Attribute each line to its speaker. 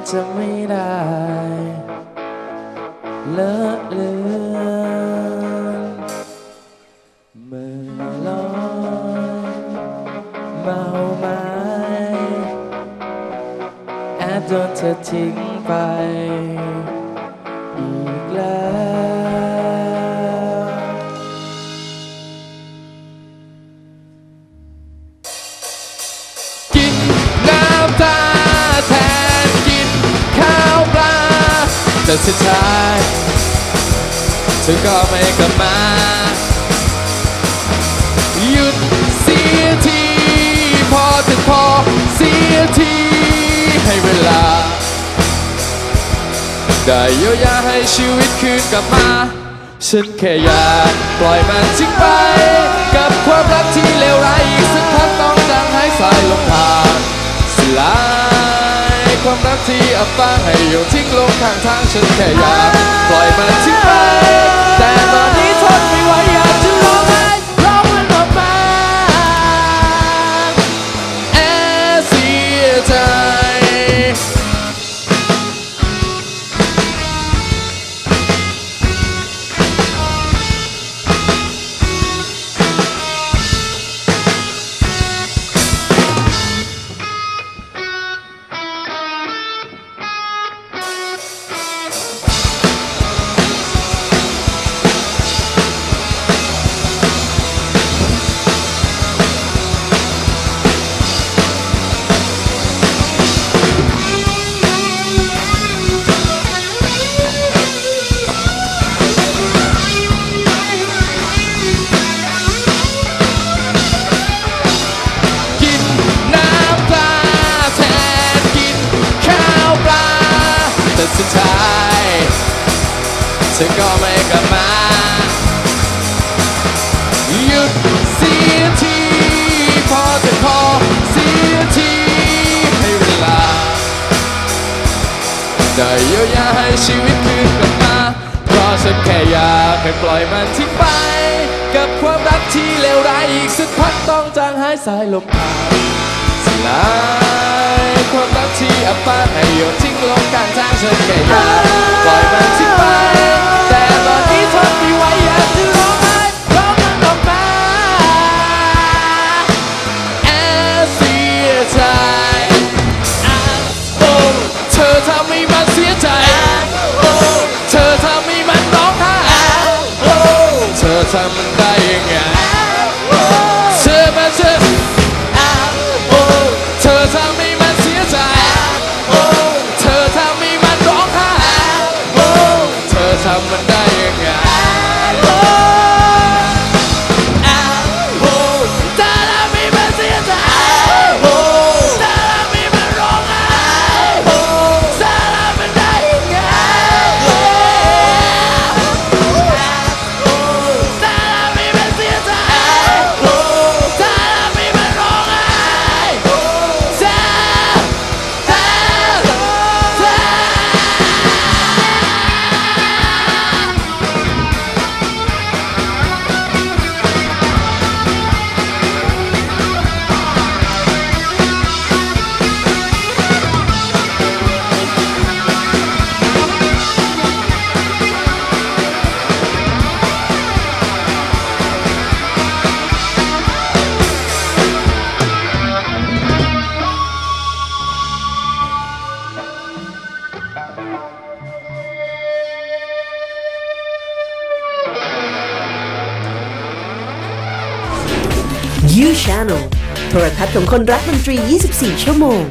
Speaker 1: จจะไม่ได้เลอะเลือนเมื่อลอยเมาไม้อบโดนเธอทิ้งไป แต่สุดท้ายเธอก็ไม่กลับมาหยุดเสียทีพอถึงพอเสียทีให้เวลา ได้เยียวยาให้ชีวิตคืนกลับมา ฉันแค่อยากปล่อยมันทิ้งไป กับความรักที่เลวร้ายอีกสักพักต้องจางหายสายลงผ่า ความรักที่อับปางให้โยนทิ้งลงข้างทางฉันแค่อยากปล่อยมันทิ้งไป ได้เยียวยาให้ชีวิตคืนกลับมา เพราะฉันแค่อยากให้ปล่อยมันทิ้งไป กับความรักที่เลวร้ายอีกสักพักต้องจางหายสายลมผ่านสลายความรักที่อับปางให้โยนทิ้งลงกลางทางฉันแค่อยากปล่อยมันทิ้งไป เธ
Speaker 2: You Channel โทรทัศน์ของคนรักดนตรี 24 ชั่วโมง